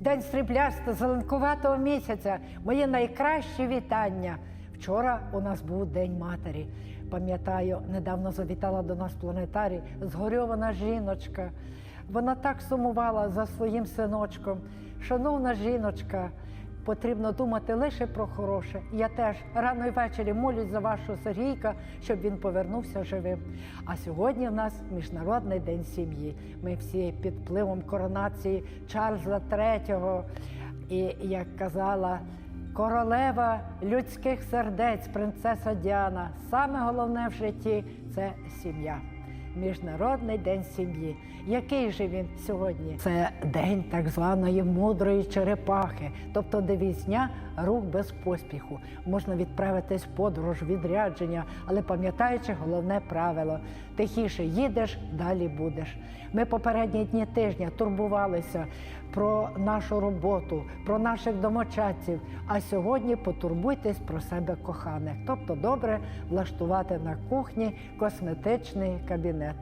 День сріблясто зеленкуватого місяця. Мої найкращі вітання. Вчора у нас був День матері. Пам'ятаю, недавно завітала до нас планетарі згорьована жіночка. Вона так сумувала за своїм синочком. Шановна жіночка, потрібно думати лише про хороше. Я теж рано і ввечері молюсь за вашого Сергійка, щоб він повернувся живим. А сьогодні в нас Міжнародний день сім'ї. Ми всі під впливом коронації Чарльза III. І як казала королева людських сердець, принцеса Діана, саме головне в житті це сім'я. Міжнародний день сім'ї. Який же він сьогодні? Це день так званої мудрої черепахи, тобто девізня рух без поспіху. Можна відправитись в подорож, відрядження, але пам'ятаючи головне правило: тихіше їдеш, далі будеш. Ми попередні дні тижня турбувалися про нашу роботу, про наших домочадців. А сьогодні потурбуйтесь про себе коханих, тобто добре влаштувати на кухні косметичний кабінет.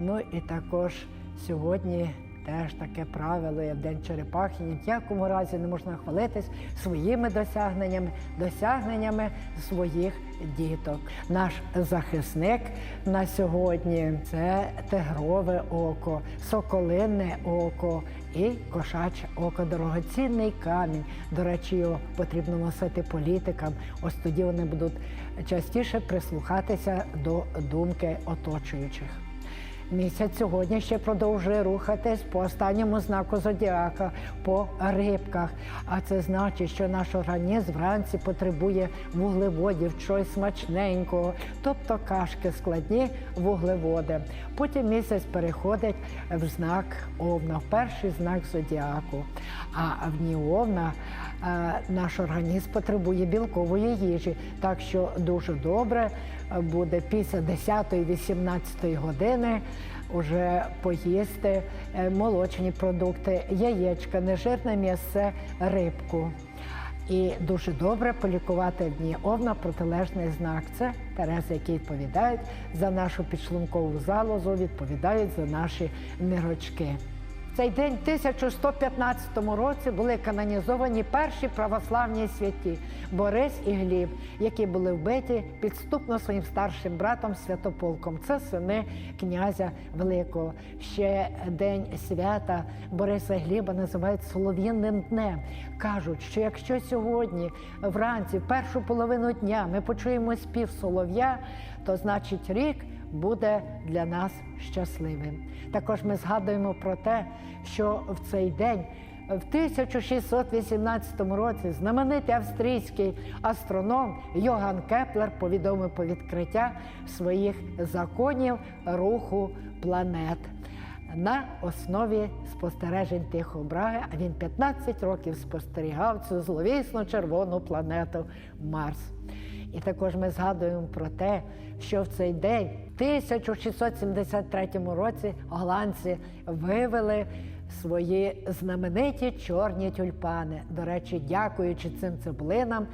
Ну і також сьогодні. Теж таке правило в День черепахи. Ні в якому разі не можна хвалитись своїми досягненнями, досягненнями своїх діток. Наш захисник на сьогодні це тигрове око, соколинне око і кошаче око. Дорогоцінний камінь. До речі, його потрібно носити політикам. Ось тоді вони будуть частіше прислухатися до думки оточуючих. Місяць сьогодні ще продовжує рухатись по останньому знаку зодіака, по рибках. А це значить, що наш організм вранці потребує вуглеводів, чогось смачненького, тобто кашки складні вуглеводи. Потім місяць переходить в знак Овна, перший знак зодіаку. А в дні Овна е, наш організм потребує білкової їжі, так що дуже добре буде після 10-18 години вже поїсти е, молочні продукти, яєчка, нежирне м'ясо, рибку. І дуже добре полікувати дні овна протилежний знак. Це Терези, які відповідають за нашу підшлункову залозу, відповідають за наші нирочки. Цей день, в 1115 році, були канонізовані перші православні святі Борис і Гліб, які були вбиті підступно своїм старшим братом Святополком. Це сини князя Великого. Ще день свята Бориса Гліба називають Солов'їним днем. Кажуть, що якщо сьогодні вранці, першу половину дня, ми почуємо спів солов'я, то значить рік буде для нас щасливим. Також ми згадуємо про те, що в цей день, в 1618 році, знаменитий австрійський астроном Йоган Кеплер повідомив про відкриття своїх законів руху планет. На основі спостережень Тихого Браги, а він 15 років спостерігав цю зловісну червону планету Марс. І також ми згадуємо про те, що в цей день, в 1673 році, голландці вивели свої знамениті чорні тюльпани. До речі, дякуючи цим цеблинам,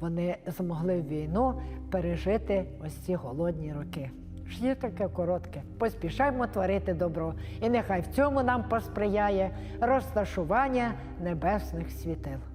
вони змогли в війну пережити ось ці голодні роки. Життя таке коротке. Поспішаймо творити добро. І нехай в цьому нам посприяє розташування небесних світил.